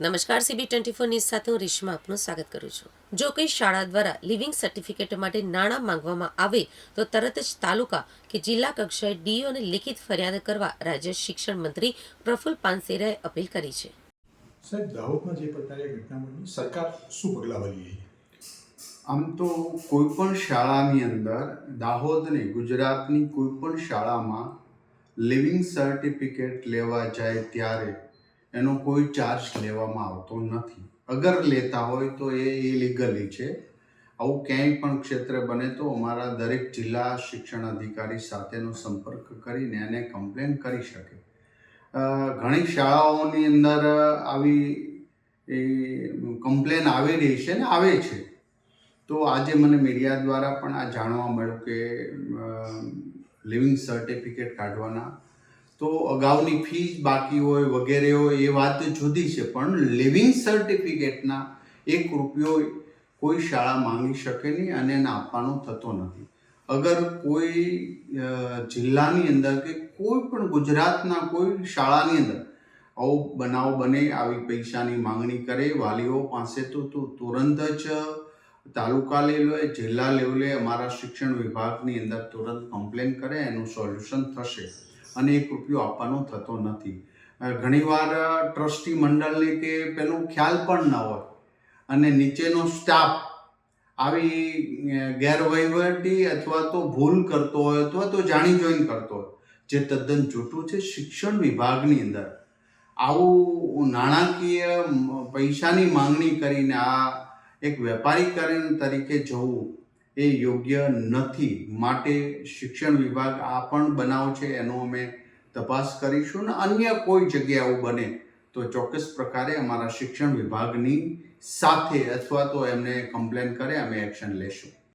નમસ્કાર CB twenty four news સાથે હું રેશમા આપનું સ્વાગત કરું છું. જો કોઈ શાળા દ્વારા લિવિંગ સર્ટિફિકેટ માટે નાણાં માંગવામાં આવે તો તરત જ તાલુકા કે જિલ્લા કક્ષાએ ડીઓને લિખિત ફરિયાદ કરવા રાજ્ય શિક્ષણ મંત્રી પ્રફુલ પાનસેરાએ અપીલ કરી છે. સાહેબ દાહોદમાં જે પ્રકારે ઘટના બની સરકાર શું પગલાં ભરી આમ તો કોઈ પણ શાળાની અંદર દાહોદની ગુજરાતની કોઈ પણ શાળામાં લિવિંગ સર્ટિફિકેટ લેવા જાય ત્યારે એનો કોઈ ચાર્જ લેવામાં આવતો નથી. અગર લેતા હોય તો એ ઇલીગલી છે. આવું ક્યાંય પણ ક્ષેત્રે બને તો અમારા દરેક જિલ્લા શિક્ષણ અધિકારી સાથેનો સંપર્ક કરીને એને કમ્પ્લેન કરી શકે. ઘણી શાળાઓની અંદર આવી એ કમ્પ્લેન આવી રહી છે ને આવે છે. તો આજે મને મીડિયા દ્વારા પણ આ જાણવા મળ્યું કે લિવિંગ સર્ટિફિકેટ કાઢવાના તો અગાઉની ફીસ બાકી હોય વગેરે હોય એ વાત જુદી છે, પણ લિવિંગ સર્ટિફિકેટના એક રૂપિયો કોઈ શાળા માંગી શકે નહીં અને એને આપવાનો થતો નથી. અગર કોઈ જિલ્લાની અંદર કે કોઈ પણ ગુજરાતના કોઈ શાળાની અંદર આવો બનાવ બને, આવી પૈસાની માંગણી કરે, વાલીઓ પાસે તો તુરંત જ તાલુકા લેવલે, જિલ્લા લેવલે અમારા શિક્ષણ વિભાગની અંદર તુરંત કમ્પ્લેન કરે, એનું સોલ્યુશન થશે. અને એક રૂપિયો આપવાનો થતો નથી. ઘણીવાર ટ્રસ્ટી મંડળને કે પેલું ખ્યાલ પણ ન હોય અને નીચેનો સ્ટાફ આવી ગેરવહીવટી અથવા તો ભૂલ કરતો હોય અથવા તો જાણી જોઈને કરતો હોય, જે તદ્દન જૂઠું છે શિક્ષણ વિભાગની અંદર. આવું નાણાકીય પૈસાની માંગણી કરીને આ એક વેપારીકરણ તરીકે જવું એ યોગ્ય નથી. માટે શિક્ષણ વિભાગ આ પણ બનાવ છે, એનો અમે તપાસ કરીશું. ને અન્ય કોઈ જગ્યાઓ બને, તો ચોક્કસ પ્રકારે અમારા શિક્ષણ વિભાગની સાથે અથવા તો એમને કમ્પ્લેન કરે, અમે એક્શન લેશું.